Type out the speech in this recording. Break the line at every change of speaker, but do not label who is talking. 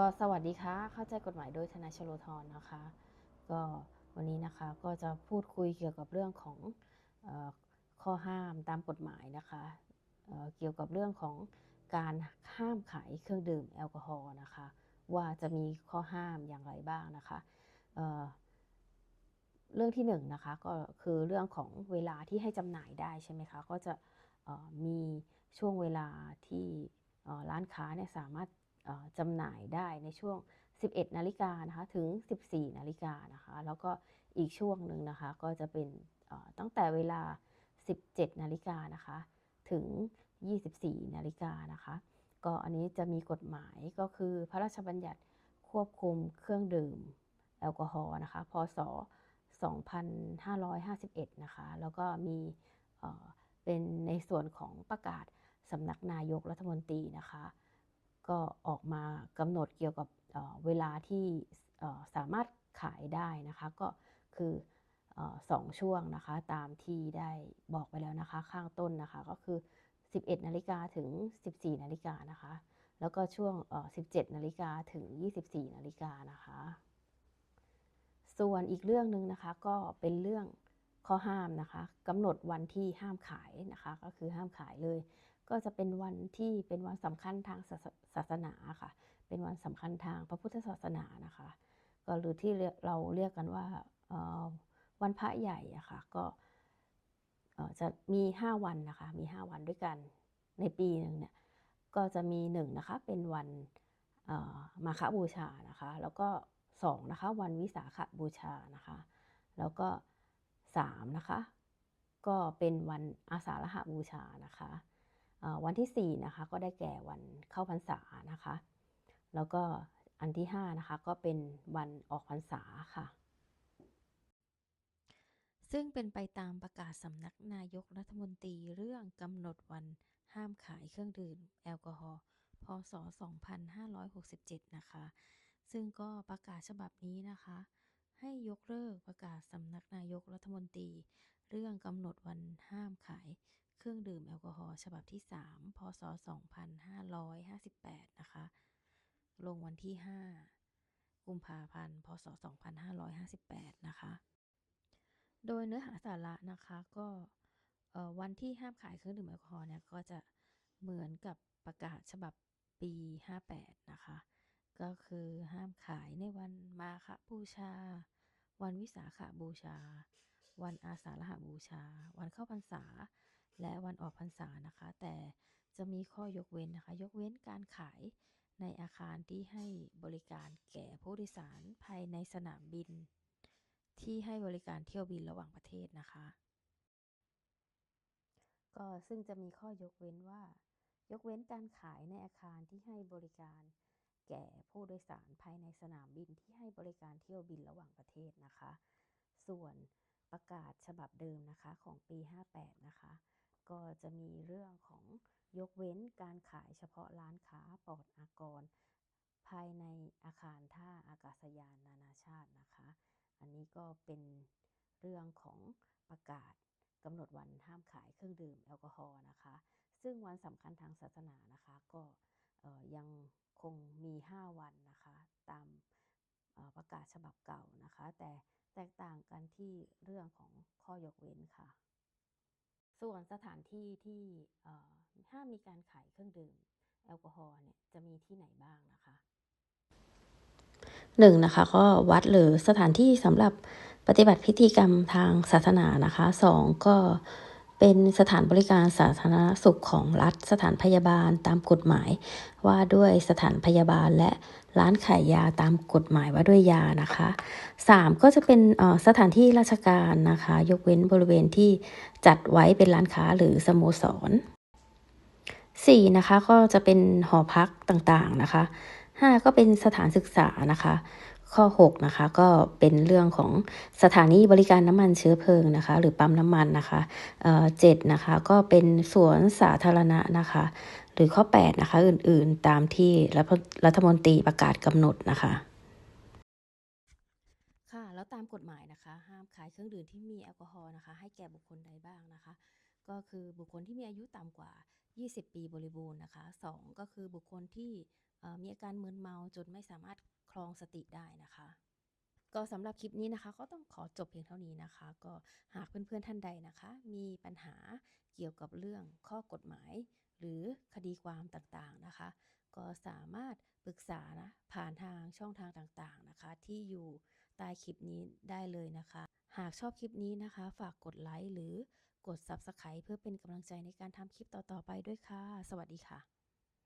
ก็สวัสดีค่ะ เข้าใจกฎหมายโดยทนายชโลธรนะคะ ก็วันนี้นะคะก็จะพูดคุยเกี่ยวกับเรื่องของออข้อห้ามตามกฎหมายนะคะเเกี่ยวกับเรื่องของการห้ามขายเครื่องดื่มแอลกอฮอล์นะคะ ว่าจะมีข้อห้ามอย่างไรบ้างนะคะเเรื่องที่หนึ่งนะคะก็คือเรื่องของเวลาที่ให้จำหน่ายได้ใช่ไหมคะก็จะมีช่วงเวลาที่ร้านค้าเนี่ยสามารถ จำหน่ายได้ในช่วง 11 นาฬิกานะคะถึง 14 นาฬิกานะคะแล้วก็อีกช่วงหนึ่งนะคะก็จะเป็นตั้งแต่เวลา 17 นาฬิกานะคะถึง 24 นาฬิกานะคะก็อันนี้จะมีกฎหมายก็คือพระราชบัญญัติควบคุมเครื่องดื่มแอลกอฮอล์นะคะพศ 2551 นะคะแล้วก็มีเป็นในส่วนของประกาศสำนักนายกรัฐมนตรีนะคะ ก็ออกมากำหนดเกี่ยวกับเวลาที่สามารถขายได้นะคะ ก็คืออสองช่วงนะคะ ตามที่ได้บอกไปแล้วนะคะ ข้างต้นนะคะก็คือ 11นาฬิกาถึง 14นาฬิกานะคะ แล้วก็ช่วง 17นาฬิกาถึง 24นาฬิกานะคะ ส่วนอีกเรื่องหนึ่งนะคะก็เป็นเรื่องข้อห้ามนะคะกำหนดวันที่ห้ามขายนะคะ ก็คือห้ามขายเลย ก็จะเป็นวันที่เป็นวันสำคัญทางศาสสนาค่ะ เป็นวันสำคัญทางพระพุทธศาสนานะคะ ก็หรือที่เราเรียกกันว่าวันพระใหญ่อะค่ะก็จะมี 5 วันนะคะ มี 5 วันด้วยกันในปีหนึ่งเนี่ยก็จะมีหนึ่งนะคะเป็นวันมาฆบูชานะคะ แล้วก็สองนะคะวันวิสาขบูชานะคะ แล้วก็สามนะคะก็เป็นวันอาสาฬหบูชานะคะ วันที่สี่นะคะ ก็ได้แก่วันเข้าพรรษานะคะ แล้วก็อันที่ 5 นะคะ ก็เป็นวันออกพรรษาค่ะ ซึ่งเป็นไปตามประกาศสำนักนายกรัฐมนตรีเรื่องกำหนดวันห้ามขายเครื่องดื่มแอลกอฮอล์ พศ 2567 นะคะ ซึ่งก็ประกาศฉบับนี้นะคะ ให้ยกเลิกประกาศสำนักนายกรัฐมนตรี เรื่องกำหนดวันห้ามขาย รื่องดื่มแอลกอฮอล์ฉบับที่ 3 พศ 2558 นะคะ ลงวันที่ 5 กุมภาพันธ์ พศ 2558 นะคะ โดยเนื้อหาสาระนะคะก็เอ่อวันที่ห้ามขายเครื่องดื่มแอลกอฮอล์เนี่ยก็จะเหมือนกับประกาศฉบับปี 58 นะคะ ก็คือห้ามขายในวันมาฆบูชา วันวิสาขบูชา วันอาสาฬหบูชา วันเข้าพรรษา วันออกพรรษานะคะ แต่จะมีข้อยกเว้นนะคะ ยกเว้นการขายในอาคารที่ให้บริการแก่ผู้โดยสารภายในสนามบิน ที่ให้บริการเที่ยวบินระหว่างประเทศนะคะ ก็ซึ่งจะมีข้อยกเว้นว่า ยกเว้นการขายในอาคารที่ให้บริการแก่ผู้โดยสารภายในสนามบินที่ให้บริการเที่ยวบินระหว่างประเทศนะคะ ส่วนประกาศฉบับเดิมนะคะของปี 58 นะคะ ก็จะมีเรื่องของยกเว้นการขายเฉพาะร้านค้าปลอดอากร ภายในอาคารท่าอากาศยานนานาชาตินะคะ อันนี้ก็เป็นเรื่องของประกาศกำหนดวันห้ามขายเครื่องดื่มแอลกอฮอล์นะคะ ซึ่งวันสำคัญทางศาสนานะคะก็ยังคงมี 5 วันนะคะ ตามประกาศฉบับเก่านะคะ แต่แตกต่างกันที่เรื่องของข้อยกเว้นค่ะ ส่วนสถานที่ที่ห้ามมีการขายเครื่องดื่ม แอลกอฮอล์เนี่ยจะมีที่ไหนบ้างนะคะหนึ่งนะคะก็วัดหรือสถานที่สำหรับปฏิบัติพิธีกรรมทางศาสนานะคะสองก็ เป็นสถานบริการสาธารณสุขของรัฐ สถานพยาบาลตามกฎหมาย ว่าด้วยสถานพยาบาลและร้านขายยาตามกฎหมายว่าด้วยยานะคะสามก็จะเป็นสถานที่ราชการนะคะ ยกเว้นบริเวณที่จัดไว้เป็นร้านค้าหรือสโมสรสี่นะคะก็จะเป็นหอพักต่างๆนะคะห้าก็เป็นสถานศึกษานะคะ ข้อ 6 นะคะ ก็เป็นเรื่องของสถานีบริการน้ำมันเชื้อเพลิงนะคะ หรือปั๊มน้ำมันนะคะเอ่อเจ็ดนะคะ ก็เป็นสวนสาธารณะนะคะ หรือข้อ 8 นะคะ อื่นๆตามที่รัฐรัฐมนตรีประกาศกำหนดนะคะค่ะแล้วตามกฎหมายนะคะ ห้ามขายเครื่องดื่มที่มีแอลกอฮอล์นะคะ ให้แก่บุคคลใดบ้างนะคะ ก็คือบุคคลที่มีอายุต่ำกว่า 20 ปีบริบูรณ์นะคะ2ก็คือบุคคลที่มีอาการมึนเมาจนไม่สามารถครองสติได้นะคะ ก็สำหรับคลิปนี้นะคะ ก็ต้องขอจบเพียงเท่านี้นะคะ ก็หากเพื่อนๆท่านใดนะคะ มีปัญหาเกี่ยวกับเรื่องข้อกฎหมาย หรือคดีความต่างๆนะคะ ก็สามารถปรึกษานะผ่านทางช่องทางต่างๆนะคะ ที่อยู่ใต้คลิปนี้ได้เลยนะคะ หากชอบคลิปนี้นะคะ ฝากกดไลค์หรือ กด Subscribe เพื่อเป็นกำลังใจในการทำคลิปต่อๆไปด้วยค่ะ สวัสดีค่ะ